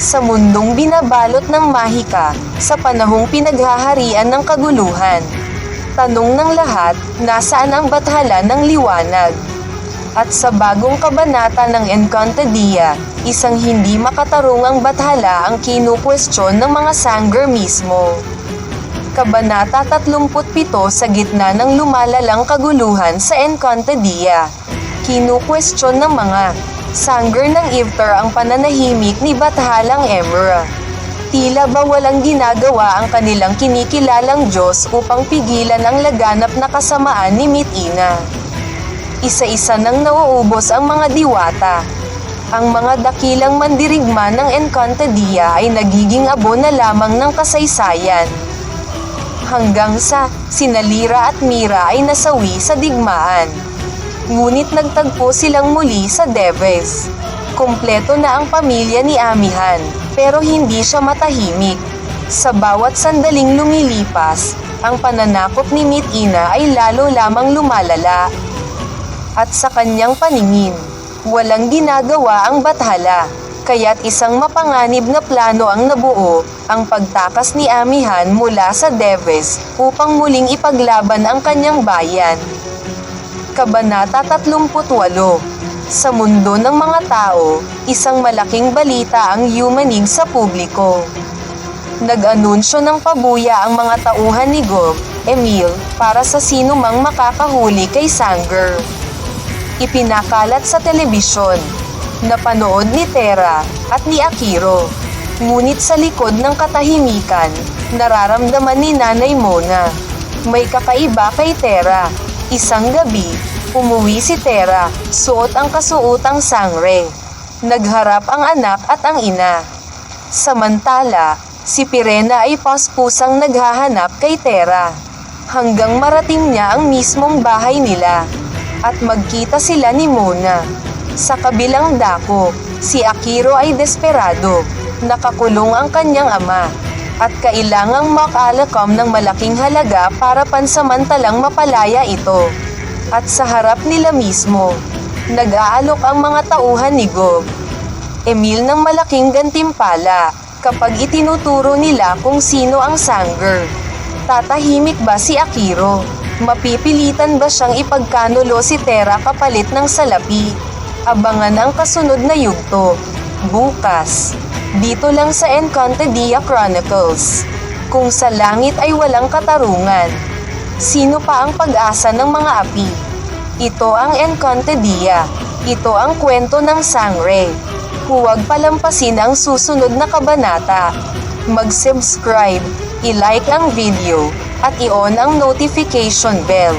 Sa mundong binabalot ng mahika, sa panahong pinaghaharian ng kaguluhan. Tanong ng lahat, nasaan ang bathala ng liwanag? At sa bagong kabanata ng Encantadia, isang hindi makatarungang bathala ang kinukwestiyon ng mga Sanger mismo. Kabanata 37 sa gitna ng lumalalang kaguluhan sa Encantadia. Kinukwestiyon ng mga Sanger ng Iftar ang pananahimik ni Bathalang Emra. Tila ba walang ginagawa ang kanilang kinikilalang Diyos upang pigilan ang laganap na kasamaan ni Mitina. Isa-isa nang nauubos ang mga diwata. Ang mga dakilang mandirigma ng Encantadia ay nagiging abo na lamang ng kasaysayan. Hanggang sa sinalira at mira ay nasawi sa digmaan. Ngunit nagtagpo silang muli sa Deves. Kompleto na ang pamilya ni Amihan, pero hindi siya matahimik. Sa bawat sandaling lumilipas, ang pananakop ni Mitina ay lalo lamang lumalala. At sa kanyang paningin, walang ginagawa ang bathala, kaya't isang mapanganib na plano ang nabuo, ang pagtakas ni Amihan mula sa Deves upang muling ipaglaban ang kanyang bayan. Kabanata 38 Sa mundo ng mga tao, isang malaking balita ang yumanig sa publiko. Nag-anunsyo ng pabuya ang mga tauhan ni Gob, Emil, para sa sino mang makakahuli kay Sanger. Ipinakalat sa telebisyon. Napanood ni Tera at ni Akiro. Ngunit sa likod ng katahimikan, nararamdaman ni Nanay Mona. May kakaiba kay Tera. Isang gabi, umuwi si Tera, suot ang kasuotang sangre. Nagharap ang anak at ang ina. Samantala, si Pirena ay paspusang naghahanap kay Tera. Hanggang marating niya ang mismong bahay nila. At magkita sila ni Mona. Sa kabilang dako, si Akiro ay desperado. Nakakulong ang kanyang ama. At kailangang makalakam ng malaking halaga para pansamantalang mapalaya ito. At sa harap nila mismo, nag-aalok ang mga tauhan ni Gob. Emil ng malaking gantimpala kapag itinuturo nila kung sino ang Sanger. Tatahimik ba si Akiro? Mapipilitan ba siyang ipagkanulo si Tera kapalit ng salapi? Abangan ang kasunod na yugto. Bukas. Dito lang sa Encantadia Chronicles. Kung sa langit ay walang katarungan. Sino pa ang pag-asa ng mga api? Ito ang Encantadia. Ito ang kwento ng Sangre. Huwag palampasin ang susunod na kabanata. Mag-subscribe, i-like ang video, at i-on ang notification bell